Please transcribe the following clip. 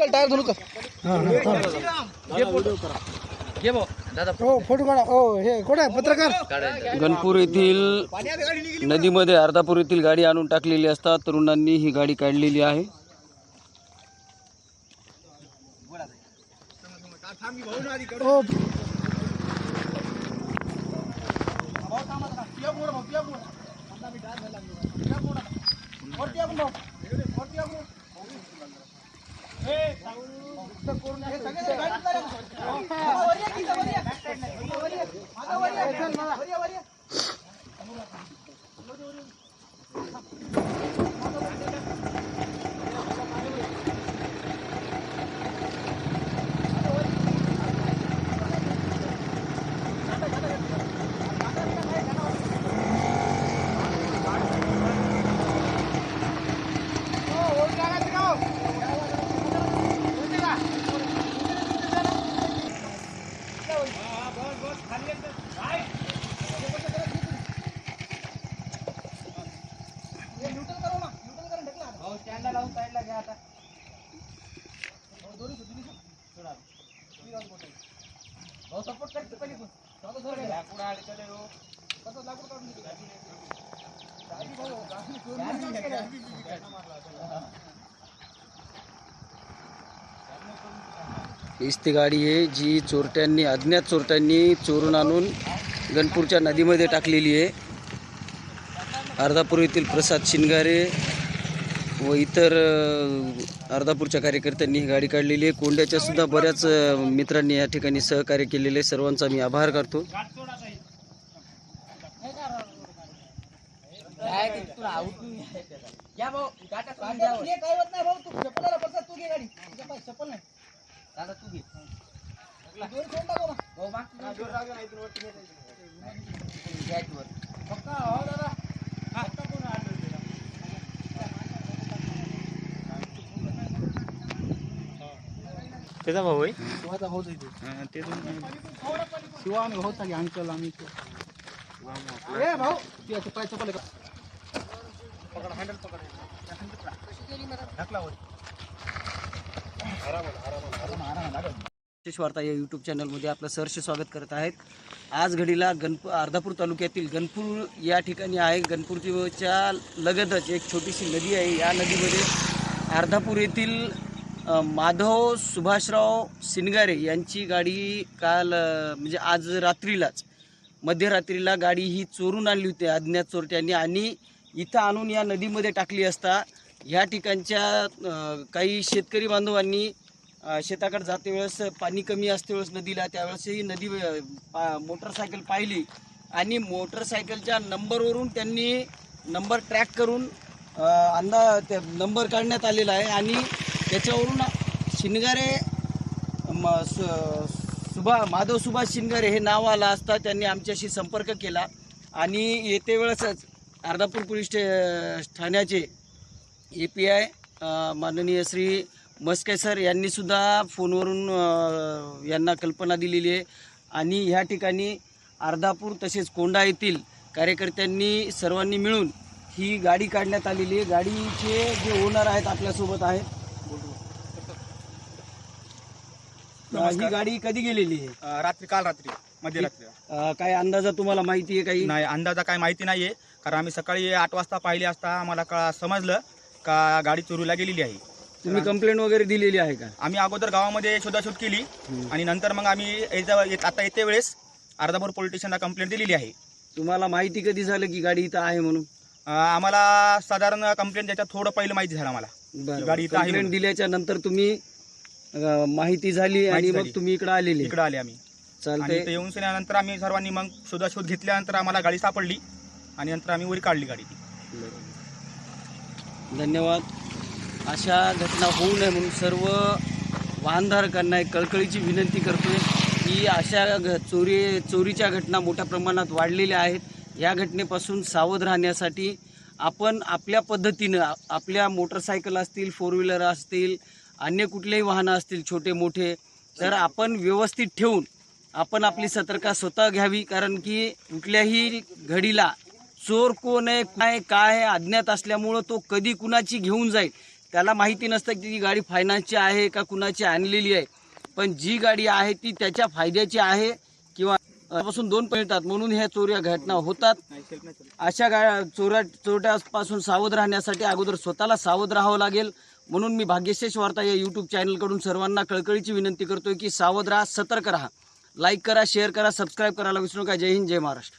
चल टायर कर. हो फोटो. काढा. हो हे कोण आहे? पत्रकार? गणपूर येथील नदीमध्ये अर्धापूर येथील गाडी आणून टाकलेली असता तरुणांनी ही गाडी काढलेली आहे. हो पूर्ण हीच ती गाडी आहे जी चोरट्यांनी अज्ञात चोरट्यांनी चोरून आणून गणपूरच्या नदीमध्ये टाकलेली आहे. अर्धापूर येथील प्रसाद शिनगारे व इतर अर्धापूरच्या कार्यकर्त्यांनी ही गाडी काढलेली आहे. कोंड्याच्या सुद्धा बऱ्याच मित्रांनी या ठिकाणी सहकार्य केलेले आहे. सर्वांचा मी आभार करतो. त्याचा भाऊ आहे? शिवाचा भाऊ ते. शिवा आम्ही भाऊ की अंकल आम्ही ए भाऊ ती पाय चपल का? पकड हँडल पकड. ढकला वर. विशेष वार्ता या यूट्यूब चॅनलमध्ये आपलं सहर्ष स्वागत करत आहेत. आज घडीला गणप अर्धापूर तालुक्यातील गणपूर या ठिकाणी आहे. गणपूरच्या लगतच एक छोटीशी नदी आहे. या नदीमध्ये अर्धापूर येथील माधव सुभाषराव सिनगारे यांची गाडी काल म्हणजे आज रात्रीलाच मध्यरात्रीला गाडी ही चोरून आणली होती अज्ञात चोरट्यांनी. आणि इथं आणून या नदीमध्ये टाकली असता ह्या ठिकाणच्या काही शेतकरी बांधवांनी शेताकडे जाते वेळेस पाणी कमी असते वेळेस नदीला त्यावेळेस ही नदी पा- मोटरसायकल पाहिली. आणि मोटरसायकलच्या नंबरवरून त्यांनी नंबर ट्रॅक करून अंदा नंबर काढण्यात आलेला आहे. आणि त्याच्यावरून शिनगारे म सु- सुभा माधव सुभाष शिनगारे हे नाव आलं असता त्यांनी आमच्याशी संपर्क केला. आणि येते वेळेसच अर्धापूर पोलीस स्टे ठाण्याचे ए पी आय माननीय श्री मस्के सर यांनीसुद्धा फोनवरून यांना कल्पना दिलेली आहे. आणि ह्या ठिकाणी अर्धापूर तसेच कोंडा येथील कार्यकर्त्यांनी सर्वांनी मिळून ही गाडी काढण्यात आलेली आहे. गाडीचे जे ओनर आहेत आपल्यासोबत आहेत अ, ही गाडी कधी गेलेली आहे? अं, रात्री काल रात्री मध्यरात्री. अ, काय अंदाजा तुम्हाला माहिती आहे काही? नाही अंदाजा काय माहिती नाहीये. कारण आम्ही सकाळी आठ वाजता पाहिले असता आम्हाला समजलं का गाडी चोरीला गेलेली आहे. तुम्ही कंप्लेंट वगैरे दिलेली आहे का? आम्ही अगोदर गावामध्ये शोधाशोध केली आणि नंतर मग आम्ही याच्या- येत- आता येते वेळेस अर्धापूर पोलीस स्टेशनला कंप्लेंट दिलेली आहे. तुम्हाला माहिती कधी झालं की गाडी इथं आहे म्हणून? अं, आम्हाला साधारण कंप्लेंट त्याच्यात थोडं पहिलं माहिती झालं आम्हाला. बरं. गाडी इथं आहे कंप्लेंट. दिल्याच्या नंतर तुम्ही अ, माहिती झाली आणि माहिती मग झाली. तुम्ही इकडे आलेले. इकडे आले आम्ही. आणि चालतंय इथे येऊन नंतर आम्ही सर्वांनी मग शोधाशोध घेतल्यानंतर आम्हाला गाडी सापडली आणि नंतर आम्ही वरी काढली गाडी ती धन्यवाद. अशा घटना होऊ नये म्हणून सर्व वाहनधारकांना एक कळकळीची विनंती करतोय की अशा घ चोरी चोरीच्या घटना मोठ्या प्रमाणात वाढलेल्या आहेत. या घटनेपासून सावध राहण्यासाठी आपण आपल्या पद्धतीनं आ- आपल्या मोटरसायकल असतील फोर व्हीलर असतील अन्य कुठलेही वाहनं असतील छोटे मोठे तर आपण व्यवस्थित ठेवून आपण आपली सतर्कता स्वतः घ्यावी. कारण की कुठल्याही घडीला चोर कोण आहे काय काय आहे अज्ञात असल्यामुळं तो कधी कुणाची घेऊन जाईल त्याला माहिती नसतं की ती गाडी फायनान्सची आहे का कुणाची आणलेली आहे. पण जी गाडी आहे ती त्याच्या फायद्याची आहे किंवा पासून दोन मिळतात म्हणून ह्या चोऱ्या घटना होतात. अशा गा चोऱ्या चोरट्यापासून सावध राहण्यासाठी अगोदर स्वतःला सावध राहावं लागेल. म्हणून मी भाग्यशेष वार्ता या यूट्यूब चॅनलकडून सर्वांना कळकळीची विनंती करतोय की सावध राहा सतर्क राहा. लाईक करा शेअर करा सबस्क्राईब करायला विसरू नका. जय हिंद जय महाराष्ट्र.